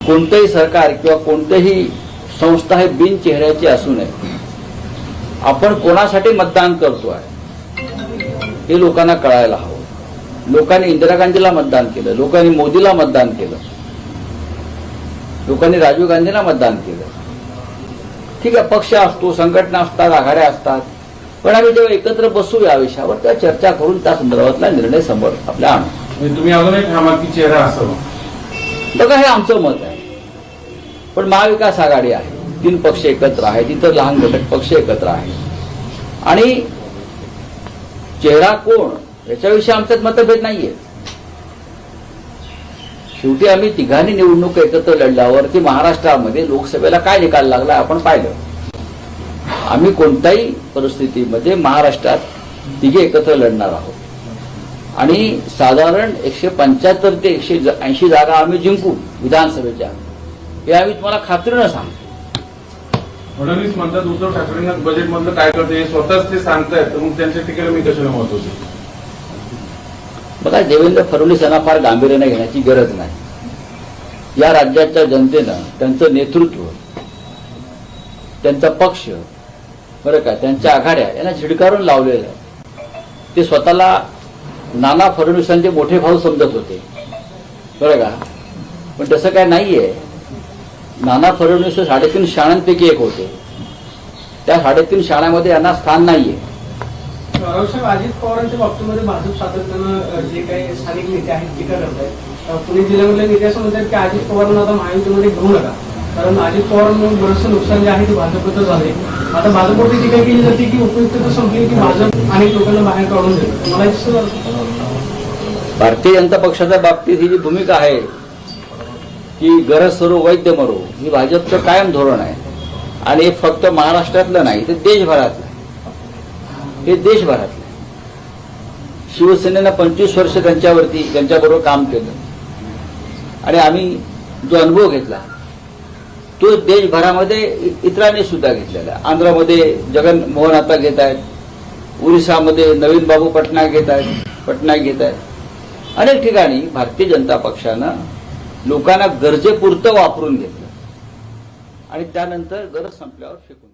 कोणतंही सरकार किंवा कोणतेही संस्था हे बिनचेहऱ्याची असू नये. आपण कोणासाठी मतदान करतो आहे हे लोकांना कळायला हवं. लोकांनी इंदिरा गांधीला मतदान केलं लोकांनी मोदीला मतदान केलं लोकांनी राजीव गांधींना मतदान केलं. ठीक आहे पक्ष असतो संघटना असतात आघाड्या असतात पण आम्ही जेव्हा एकत्र बसू या विषयावर त्या चर्चा करून त्या संदर्भातला निर्णय समोर आपल्या आणू. म्हणजे तुम्ही अजूनही ठामा की चेहरा असावा बघा हे आमचं मत आहे. पण महाविकास आघाडी आहे. तीन पक्ष एकत्र आहेत इतर लहान घटक पक्ष एकत्र आहेत आणि चेहरा कोण याच्याविषयी आमच्यात मतभेद नाहीये. शेवटी आम्ही तिघांनी निवडणूक एकत्र लढल्यावरती महाराष्ट्रामध्ये लोकसभेला काय निकाल लागला आपण पाहिलं. आम्ही कोणत्याही परिस्थितीमध्ये महाराष्ट्रात तिघे एकत्र लढणार आहोत. आणि साधारण एकशे पंच्याहत्तर ते एकशे ऐंशी जागा आम्ही जिंकू विधानसभेच्या. हे आम्ही तुम्हाला खात्रीनं सांगतो. फडणवीस म्हणतात उद्धव ठाकरेंना बजेट मधलं काय करते हे स्वतःच ते सांगतायत तर मग त्यांच्या टीकेला मी कशाला मत होते बघा देवेंद्र फडणवीस यांना फार गांभीर्याने घेण्याची गरज नाही. या राज्याच्या जनतेनं त्यांचं नेतृत्व त्यांचा पक्ष बरं का त्यांच्या आघाड्या यांना झिडकारून लावलेलं आहे. ते स्वतःला नाना फडणवीसांचे मोठे भाऊ समजत होते. बरं का? पण तसं काय नाहीये. नाना फडणवीस साडेतीन शाळांपैकी एक होते. त्या साडेतीन शाळांमध्ये यांना स्थान नाहीये. रावसाहेब अजित पवारांच्या बाबतीमध्ये भाजप सातत्यानं जे काही स्थानिक नेते आहेत टीका करत आहेत पुणे जिल्ह्यामधल्या नेते असं म्हणतात की अजित पवारांना आता महायुतीमध्ये घेऊ नका. कारण अजित पवारांना बरंचसं नुकसान जे आहे ते भाजपचं झाले आता माझ्यापुरती जी काही केली जाते की उपयुक्तता संपली की माझं अनेक लोकांना बाहेर काढून देईल मला भारतीय जनता पक्षाच्या बाबतीत ही जी भूमिका आहे की गरज सरो वैद्य मरो ही भाजपचं कायम धोरण आहे. आणि हे फक्त महाराष्ट्रातलं नाही ते देशभरातलं हे देशभरातलं शिवसेनेनं पंचवीस वर्ष त्यांच्यावरती त्यांच्याबरोबर काम केलं. आणि आम्ही जो अनुभव घेतला तो देशभरामध्ये इतरांनी सुद्धा घेतलेला आहे. आंध्रामध्ये जगन मोहन आता घेत आहेत. ओरिसामध्ये नवीन बाबू पटनायक घेत आहेत. पटनायक घेत आहेत. अनेक ठिकाणी भारतीय जनता पक्षानं लोकांना गरजेपुरतं वापरून घेतलं. आणि त्यानंतर गरज संपल्यावर फेकून